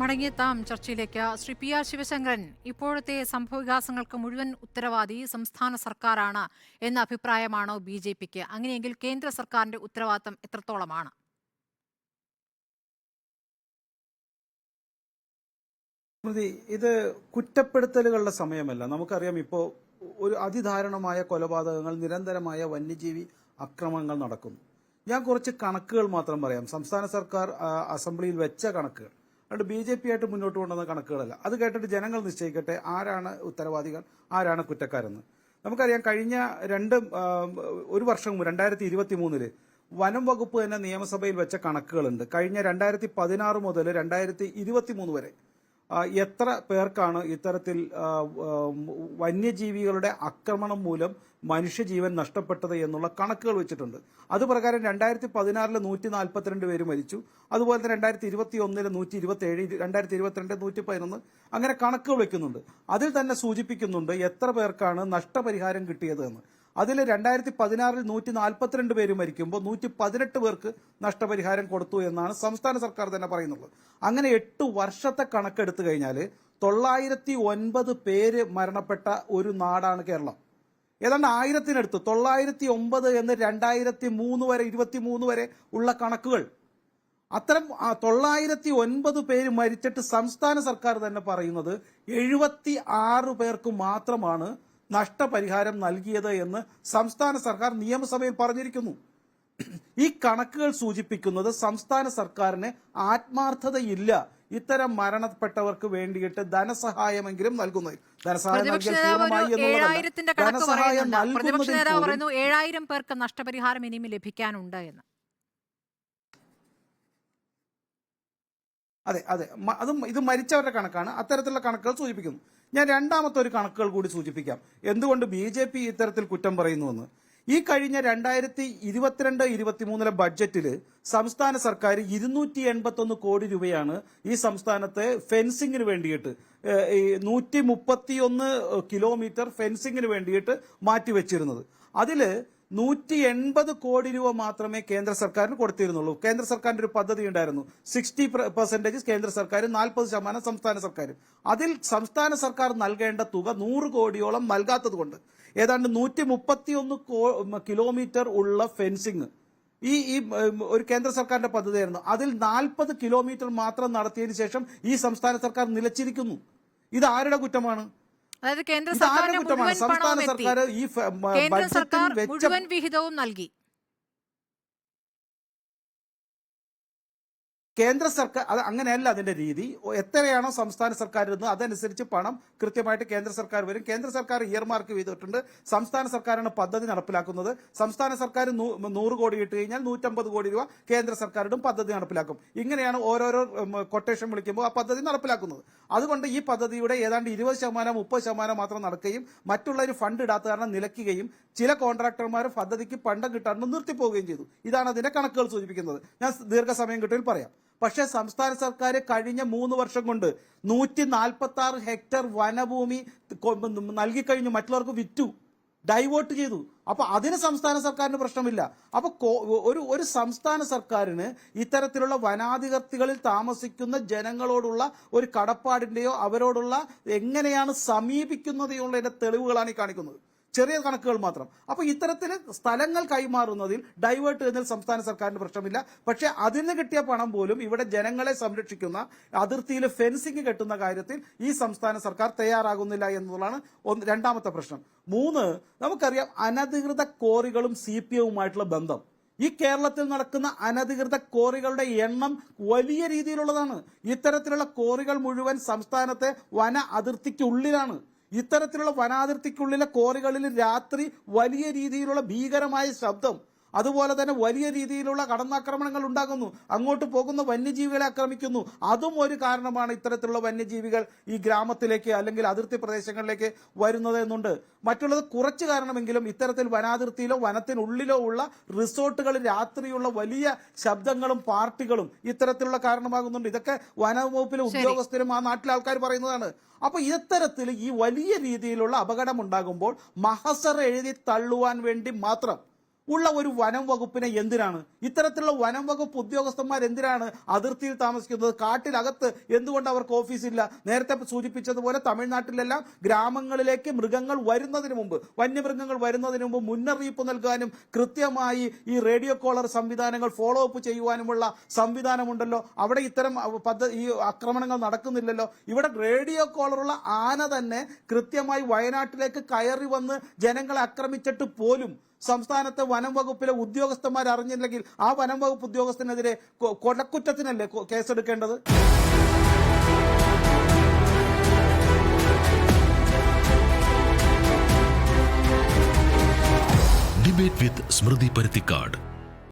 മടങ്ങിയെത്താം ചർച്ചയിലേക്ക് Shri P R Sivasankaran. ഇപ്പോഴത്തെ സംഭവവികാസങ്ങൾക്ക് മുഴുവൻ ഉത്തരവാദി സംസ്ഥാന സർക്കാരാണ് എന്ന അഭിപ്രായമാണോ ബി ജെ പിക്ക്. അങ്ങനെയെങ്കിൽ കേന്ദ്ര സർക്കാരിന്റെ ഉത്തരവാദിത്തം എത്രത്തോളമാണ്? ഇത് കുറ്റപ്പെടുത്തലുകളുടെ സമയമല്ല. നമുക്കറിയാം ഇപ്പോ ഒരു അതിദാരുണമായ കൊലപാതകങ്ങൾ നിരന്തരമായ വന്യജീവി അക്രമങ്ങൾ നടക്കുന്നു. ഞാൻ കുറച്ച് കണക്കുകൾ മാത്രം പറയാം. സംസ്ഥാന സർക്കാർ അസംബ്ലിയിൽ വെച്ച കണക്കുകൾ. അതുകൊണ്ട് ബി ജെ പി ആയിട്ട് മുന്നോട്ട് കൊണ്ടുവന്ന കണക്കുകളല്ല. അത് കേട്ടിട്ട് ജനങ്ങൾ നിശ്ചയിക്കട്ടെ. ആരാണ് ഉത്തരവാദികൾ? ആരാണ് കുറ്റക്കാരെന്ന്? നമുക്കറിയാം കഴിഞ്ഞ രണ്ട് ഒരു വർഷം മുമ്പ് രണ്ടായിരത്തി ഇരുപത്തി മൂന്നിൽ വനം വകുപ്പ് തന്നെ നിയമസഭയിൽ വെച്ച കണക്കുകളുണ്ട്. കഴിഞ്ഞ രണ്ടായിരത്തി പതിനാറ് മുതൽ രണ്ടായിരത്തി ഇരുപത്തി മൂന്ന് വരെ എത്ര പേർക്കാണ് ഇത്തരത്തിൽ വന്യജീവികളുടെ ആക്രമണം മൂലം മനുഷ്യജീവൻ നഷ്ടപ്പെട്ടത് എന്നുള്ള കണക്കുകൾ വെച്ചിട്ടുണ്ട്. അത് പ്രകാരം രണ്ടായിരത്തി പതിനാറിൽ നൂറ്റി നാൽപ്പത്തിരണ്ട് പേര് മരിച്ചു. അതുപോലെ തന്നെ രണ്ടായിരത്തി ഇരുപത്തി ഒന്നിൽ നൂറ്റി ഇരുപത്തി ഏഴ് രണ്ടായിരത്തി ഇരുപത്തിരണ്ട് നൂറ്റി പതിനൊന്ന് അങ്ങനെ കണക്കുകൾ വെക്കുന്നുണ്ട്. അതിൽ തന്നെ സൂചിപ്പിക്കുന്നുണ്ട് എത്ര പേർക്കാണ് നഷ്ടപരിഹാരം കിട്ടിയത് എന്ന്. അതിൽ രണ്ടായിരത്തി പതിനാറിൽ നൂറ്റി നാൽപ്പത്തിരണ്ട് പേര് മരിക്കുമ്പോൾ നൂറ്റി പതിനെട്ട് പേർക്ക് നഷ്ടപരിഹാരം കൊടുത്തു എന്നാണ് സംസ്ഥാന സർക്കാർ തന്നെ പറയുന്നുള്ളത് അങ്ങനെ എട്ട് വർഷത്തെ കണക്കെടുത്തു കഴിഞ്ഞാൽ തൊള്ളായിരത്തി ഒൻപത് പേര് മരണപ്പെട്ട ഒരു നാടാണ് കേരളം. ഏതാണ്ട് ആയിരത്തിനടുത്ത് തൊള്ളായിരത്തി ഒമ്പത് എന്ന് രണ്ടായിരത്തി മൂന്ന് വരെ ഇരുപത്തി മൂന്ന് വരെ ഉള്ള കണക്കുകൾ. അത്തരം തൊള്ളായിരത്തി ഒൻപത് പേര് മരിച്ചിട്ട് സംസ്ഥാന സർക്കാർ തന്നെ പറയുന്നത് എഴുപത്തി ആറ് പേർക്ക് മാത്രമാണ് നഷ്ടപരിഹാരം നൽകിയത് എന്ന് സംസ്ഥാന സർക്കാർ നിയമസഭയിൽ പറഞ്ഞിരിക്കുന്നു. ഈ കണക്കുകൾ സൂചിപ്പിക്കുന്നത് സംസ്ഥാന സർക്കാരിന് ആത്മാർത്ഥതയില്ല. ഇത്തരം മരണപ്പെട്ടവർക്ക് വേണ്ടിയിട്ട് ധനസഹായമെങ്കിലും നൽകുന്നത്. ധനസഹായം. ഏഴായിരത്തിന്റെ കണക്ക് പറയുന്നു ഏഴായിരം പേർക്ക് നഷ്ടപരിഹാരം ഇനിയും ലഭിക്കാനുണ്ട് എന്ന്. അതെ അതെ. അതും ഇത് മരിച്ചവരുടെ കണക്കാണ്. അത്തരത്തിലുള്ള കണക്കുകൾ സൂചിപ്പിക്കുന്നു. ഞാൻ രണ്ടാമത്തെ ഒരു കണക്കുകൾ കൂടി സൂചിപ്പിക്കാം. എന്തുകൊണ്ട് ബി ജെ പി ഇത്തരത്തിൽ കുറ്റം പറയുന്നുവെന്ന്? ഈ കഴിഞ്ഞ രണ്ടായിരത്തി ഇരുപത്തിരണ്ട് ഇരുപത്തിമൂന്നിലെ ബഡ്ജറ്റിൽ സംസ്ഥാന സർക്കാർ ഇരുന്നൂറ്റി എൺപത്തൊന്ന് കോടി രൂപയാണ് ഈ സംസ്ഥാനത്തെ ഫെൻസിങ്ങിന് വേണ്ടിയിട്ട് ഈ നൂറ്റി മുപ്പത്തിയൊന്ന് കിലോമീറ്റർ ഫെൻസിങ്ങിന് വേണ്ടിയിട്ട് മാറ്റിവെച്ചിരുന്നത്. അതിൽ നൂറ്റി എൺപത് കോടി രൂപ മാത്രമേ കേന്ദ്ര സർക്കാരിന് കൊടുത്തിരുന്നുള്ളൂ. കേന്ദ്ര സർക്കാരിന്റെ ഒരു പദ്ധതി ഉണ്ടായിരുന്നു. സിക്സ്റ്റി പെർസെന്റേജ് കേന്ദ്ര സർക്കാർ നാൽപ്പത് ശതമാനം സംസ്ഥാന സർക്കാർ അതിൽ സംസ്ഥാന സർക്കാർ നൽകേണ്ട തുക നൂറ് കോടിയോളം നൽകാത്തത് കൊണ്ട് ഏതാണ്ട് നൂറ്റി മുപ്പത്തിയൊന്ന് കിലോമീറ്റർ ഉള്ള ഫെൻസിങ്. ഈ ഈ ഒരു കേന്ദ്ര സർക്കാരിന്റെ പദ്ധതിയായിരുന്നു. അതിൽ നാൽപ്പത് കിലോമീറ്റർ മാത്രം നടത്തിയതിനു ശേഷം ഈ സംസ്ഥാന സർക്കാർ നിലച്ചിരിക്കുന്നു. ഇത് ആരുടെ കുറ്റമാണ്? അതായത് കേന്ദ്ര സർക്കാരിന് മുഴുവൻ സംസ്ഥാന പണവും എത്തി കേന്ദ്ര സർക്കാർ മുഴുവൻ വിഹിതവും നൽകി. കേന്ദ്ര സർക്കാർ അത് അങ്ങനെയല്ല അതിന്റെ രീതി. എത്രയാണോ സംസ്ഥാന സർക്കാർ ഇരുന്ന് അതനുസരിച്ച് പണം കൃത്യമായിട്ട് കേന്ദ്ര സർക്കാർ വരും. കേന്ദ്ര സർക്കാർ ഇയർമാർക്ക് ചെയ്തിട്ടുണ്ട്. സംസ്ഥാന സർക്കാരാണ് പദ്ധതി നടപ്പിലാക്കുന്നത്. സംസ്ഥാന സർക്കാർ നൂറ് കോടി ഇട്ട് കഴിഞ്ഞാൽ നൂറ്റമ്പത് കോടി രൂപ കേന്ദ്ര സർക്കാരിടും പദ്ധതി നടപ്പിലാക്കും. ഇങ്ങനെയാണ് ഓരോരോ കൊട്ടേഷൻ വിളിക്കുമ്പോൾ ആ പദ്ധതി നടപ്പിലാക്കുന്നത്. അതുകൊണ്ട് ഈ പദ്ധതിയുടെ ഏതാണ്ട് ഇരുപത് ശതമാനം മുപ്പത് ശതമാനം മാത്രം നടക്കുകയും മറ്റുള്ളവർ ഫണ്ട് ഇടാത്ത കാരണം നിലയ്ക്കുകയും ചില കോൺട്രാക്ടർമാർ പദ്ധതിക്ക് പണ്ടം കിട്ടാണ്ട് നിർത്തിപ്പോവുകയും ചെയ്തു. ഇതാണ് അതിന്റെ കണക്കുകൾ സൂചിപ്പിക്കുന്നത്. ഞാൻ ദീർഘസമയം കിട്ടിയാൽ പറയാം. പക്ഷേ സംസ്ഥാന സർക്കാർ കഴിഞ്ഞ മൂന്ന് വർഷം കൊണ്ട് നൂറ്റി നാൽപ്പത്തി ആറ് ഹെക്ടർ വനഭൂമി നൽകിക്കഴിഞ്ഞു മറ്റുള്ളവർക്ക് വിറ്റു ഡൈവേർട്ട് ചെയ്തു. അപ്പൊ അതിന് സംസ്ഥാന സർക്കാരിന് പ്രശ്നമില്ല. അപ്പൊ ഒരു ഒരു സംസ്ഥാന സർക്കാരിന് ഇത്തരത്തിലുള്ള വനാധികർത്തികളിൽ താമസിക്കുന്ന ജനങ്ങളോടുള്ള ഒരു കടപ്പാടിന്റെയോ അവരോടുള്ള എങ്ങനെയാണ് സമീപിക്കുന്നതെന്നുള്ളതിന്റെ തെളിവുകളാണ് ഈ കാണിക്കുന്നത്. ചെറിയ കണക്കുകൾ മാത്രം. അപ്പോൾ ഇത്തരത്തിൽ സ്ഥലങ്ങൾ കൈമാറുന്നതിൽ ഡൈവേർട്ട് ചെയ്യുന്നതിൽ സംസ്ഥാന സർക്കാരിന് പ്രശ്നമില്ല. പക്ഷെ അതിന് കിട്ടിയ പണം പോലും ഇവിടെ ജനങ്ങളെ സംരക്ഷിക്കുന്ന അതിർത്തിയിൽ ഫെൻസിംഗ് കെട്ടുന്ന കാര്യത്തിൽ ഈ സംസ്ഥാന സർക്കാർ തയ്യാറാകുന്നില്ല എന്നുള്ളതാണ് ഒന്ന് രണ്ടാമത്തെ പ്രശ്നം. മൂന്ന് നമുക്കറിയാം അനധികൃത കോറികളും സി പി എവുമായിട്ടുള്ള ബന്ധം. ഈ കേരളത്തിൽ നടക്കുന്ന അനധികൃത കോറികളുടെ എണ്ണം വലിയ രീതിയിലുള്ളതാണ്. ഇത്തരത്തിലുള്ള കോറികൾ മുഴുവൻ സംസ്ഥാനത്തെ വന അതിർത്തിക്കുള്ളിലാണ്. ഇത്തരത്തിലുള്ള വനാതിർത്തിക്കുള്ളിലെ കോറികളിൽ രാത്രി വലിയ രീതിയിലുള്ള ഭീകരമായ ശബ്ദം അതുപോലെ തന്നെ വലിയ രീതിയിലുള്ള കടന്നാക്രമണങ്ങൾ ഉണ്ടാകുന്നു. അങ്ങോട്ട് പോകുന്ന വന്യജീവികളെ ആക്രമിക്കുന്നു. അതും ഒരു കാരണമാണ് ഇത്തരത്തിലുള്ള വന്യജീവികൾ ഈ ഗ്രാമത്തിലേക്ക് അല്ലെങ്കിൽ അതിർത്തി പ്രദേശങ്ങളിലേക്ക് വരുന്നത് എന്നുണ്ട്. മറ്റുള്ളത് കുറച്ച് കാരണമെങ്കിലും ഇത്തരത്തിൽ വനാതിർത്തിയിലോ വനത്തിനുള്ളിലോ ഉള്ള റിസോർട്ടുകളിൽ രാത്രിയുള്ള വലിയ ശബ്ദങ്ങളും പാർട്ടികളും ഇത്തരത്തിലുള്ള കാരണമാകുന്നുണ്ട്. ഇതൊക്കെ വനവകുപ്പിലെ ഉദ്യോഗസ്ഥരും ആ നാട്ടിലെ ആൾക്കാർ പറയുന്നതാണ്. അപ്പൊ ഇത്തരത്തിൽ ഈ വലിയ രീതിയിലുള്ള അപകടം ഉണ്ടാകുമ്പോൾ മഹസർ എഴുതി തള്ളുവാൻ വേണ്ടി മാത്രം ഉള്ള ഒരു വനം വകുപ്പിനെ എന്തിനാണ്? ഇത്തരത്തിലുള്ള വനം വകുപ്പ് ഉദ്യോഗസ്ഥന്മാർ എന്തിനാണ് അതിർത്തിയിൽ താമസിക്കുന്നത്? കാട്ടിലകത്ത് എന്തുകൊണ്ട് അവർക്ക് ഓഫീസില്ല നേരത്തെ സൂചിപ്പിച്ചതുപോലെ തമിഴ്നാട്ടിലെല്ലാം ഗ്രാമങ്ങളിലേക്ക് മൃഗങ്ങൾ വരുന്നതിന് മുമ്പ് വന്യമൃഗങ്ങൾ വരുന്നതിന് മുമ്പ് മുന്നറിയിപ്പ് നൽകാനും കൃത്യമായി ഈ റേഡിയോ കോളർ സംവിധാനങ്ങൾ ഫോളോ അപ്പ് ചെയ്യുവാനുമുള്ള സംവിധാനമുണ്ടല്ലോ. അവിടെ ഇത്തരം പദ്ധതി ഈ ആക്രമണങ്ങൾ നടക്കുന്നില്ലല്ലോ. ഇവിടെ റേഡിയോ കോളറുള്ള ആന തന്നെ കൃത്യമായി വയനാട്ടിലേക്ക് കയറി വന്ന് ജനങ്ങളെ ആക്രമിച്ചിട്ട് പോലും സംസ്ഥാനത്തെ വനം വകുപ്പിലെ ഉദ്യോഗസ്ഥന്മാർ അറിഞ്ഞില്ലെങ്കിൽ ആ വനം വകുപ്പ് ഉദ്യോഗസ്ഥനെതിരെ കൊലക്കുറ്റത്തിനല്ലേ കേസെടുക്കേണ്ടത്? ഡിബേറ്റ് വിത്ത് സ്മൃതി പരുത്തിക്കാട്